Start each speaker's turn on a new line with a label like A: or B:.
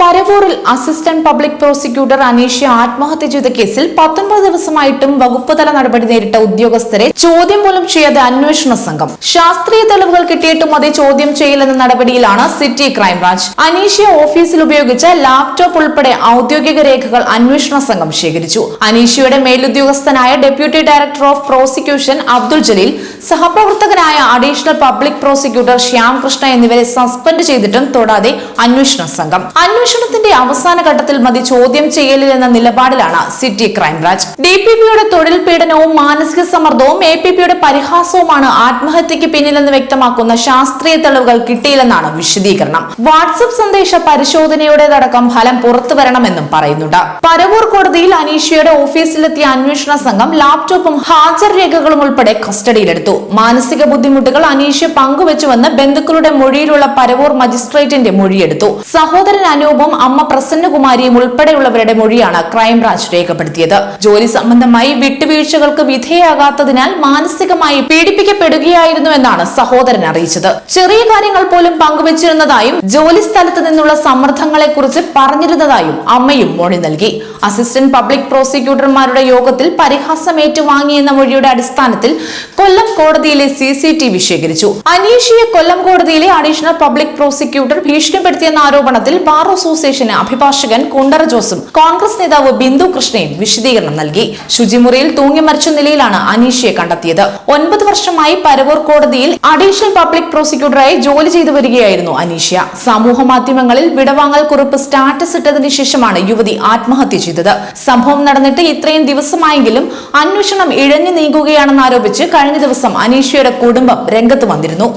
A: പരവൂരിൽ assistant public prosecutor Aneesha ആത്മഹത്യ ചെയ്ത കേസിൽ പത്തൊൻപത് ദിവസമായിട്ടും വകുപ്പ് തല നടപടി നേരിട്ട ഉദ്യോഗസ്ഥരെ ചോദ്യം പോലും ചെയ്യാതെ അന്വേഷണ സംഘം. ശാസ്ത്രീയ തെളിവുകൾ കിട്ടിയിട്ടും അതേ ചോദ്യം ചെയ്യില്ലെന്ന നടപടിയിലാണ് സിറ്റി ക്രൈംബ്രാഞ്ച്. അനീഷ്യ ഓഫീസിൽ ഉപയോഗിച്ച ലാപ്ടോപ്പ് ഉൾപ്പെടെ ഔദ്യോഗിക രേഖകൾ അന്വേഷണ സംഘം ശേഖരിച്ചു. അനീഷയുടെ മേലുദ്യോഗസ്ഥനായ deputy director of prosecution Abdul Jaleel സഹപ്രവർത്തകനായ additional public prosecutor Shyamkrishna എന്നിവരെ സസ്പെൻഡ് ചെയ്തിട്ടും തൊടാതെ അന്വേഷണ സംഘം. അന്വേഷണത്തിന്റെ അവസാന ഘട്ടത്തിൽ മതി ചോദ്യം ചെയ്യലിൽ എന്ന നിലപാടിലാണ് സിറ്റി ക്രൈംബ്രാഞ്ച്. ഡി പി പിയുടെ തൊഴിൽ പീഡനവും മാനസിക സമ്മർദ്ദവും എ പി പിയുടെ പരിഹാസവുമാണ് ആത്മഹത്യക്ക് പിന്നിലെന്ന് വ്യക്തമാക്കുന്ന ശാസ്ത്രീയ തെളിവുകൾ കിട്ടിയില്ലെന്നാണ് വിശദീകരണം. വാട്സപ്പ് സന്ദേശ പരിശോധനയുടേതടക്കം ഫലം പുറത്തു വരണമെന്നും പറയുന്നുണ്ട്. പരവൂർ കോടതിയിൽ അനീഷയുടെ ഓഫീസിലെത്തിയ അന്വേഷണ സംഘം ലാപ്ടോപ്പും ഹാജർ രേഖകളും ഉൾപ്പെടെ കസ്റ്റഡിയിലെടുത്തു. മാനസിക ബുദ്ധിമുട്ടുകൾ അനീഷ പങ്കുവച്ചുവെന്ന് ബന്ധുക്കളുടെ മൊഴിയിലുള്ള പരവൂർ മജിസ്ട്രേറ്റിന്റെ മൊഴിയെടുത്തു. സഹോദരൻ അനൂപും അമ്മ പ്രസന്നകുമാരിയും ഉൾപ്പെടെയുള്ളവരുടെ മൊഴിയാണ് ക്രൈംബ്രാഞ്ച് രേഖപ്പെടുത്തിയത്. ജോലി സംബന്ധമായി വിട്ടുവീഴ്ചകൾക്ക് വിധേയാകാത്തതിനാൽ മാനസികമായി പീഡിപ്പിക്കപ്പെടുകയായിരുന്നു എന്നാണ് സഹോദരൻ അറിയിച്ചത്. ചെറിയ കാര്യങ്ങൾ പോലും പങ്കുവച്ചിരുന്നതായും ജോലി സ്ഥലത്ത് നിന്നുള്ള സമ്മർദ്ദങ്ങളെ കുറിച്ച് പറഞ്ഞിരുന്നതായും അമ്മയും മൊഴി നൽകി. അസിസ്റ്റന്റ് പബ്ലിക് പ്രോസിക്യൂട്ടർമാരുടെ യോഗത്തിൽ പരിഹാസം ഏറ്റുവാങ്ങിയെന്ന മൊഴിയുടെ അടിസ്ഥാനത്തിൽ കൊല്ലം കോടതിയിലെ സി സി ടി വി ശേഖരിച്ചു. അനീഷിയെ കൊല്ലം കോടതിയിലെ അഡീഷണൽ പബ്ലിക് പ്രോസിക്യൂട്ടർ ഭീഷണിപ്പെടുത്തിയെന്ന ആരോപണത്തിൽ ബാർ അസോസിയേഷന് അഭിഭാഷകൻ കുണ്ടറ ജോസും കോൺഗ്രസ് നേതാവ് ബിന്ദു കൃഷ്ണയും വിശദീകരണം നൽകി. ശുചിമുറിയിൽ തൂങ്ങി മരിച്ച നിലയിലാണ് അനീഷയെ കണ്ടെത്തിയത്. ഒൻപത് വർഷമായി പരവൂർ കോടതിയിൽ അഡീഷണൽ പബ്ലിക് പ്രോസിക്യൂട്ടറായി ജോലി ചെയ്തു വരികയായിരുന്നു അനീഷ സമൂഹ മാധ്യമങ്ങളിൽ വിടവാങ്ങൽ കുറിപ്പ് സ്റ്റാറ്റസ് ഇട്ടതിന് ശേഷമാണ് യുവതി ആത്മഹത്യ ചെയ്തത്. സംഭവം നടന്നിട്ട് ഇത്രയും ദിവസമായെങ്കിലും അന്വേഷണം ഇഴഞ്ഞു നീങ്ങുകയാണെന്ന് ആരോപിച്ച് കഴിഞ്ഞ ദിവസം അനീഷയുടെ കുടുംബം രംഗത്ത് വന്നിരുന്നു.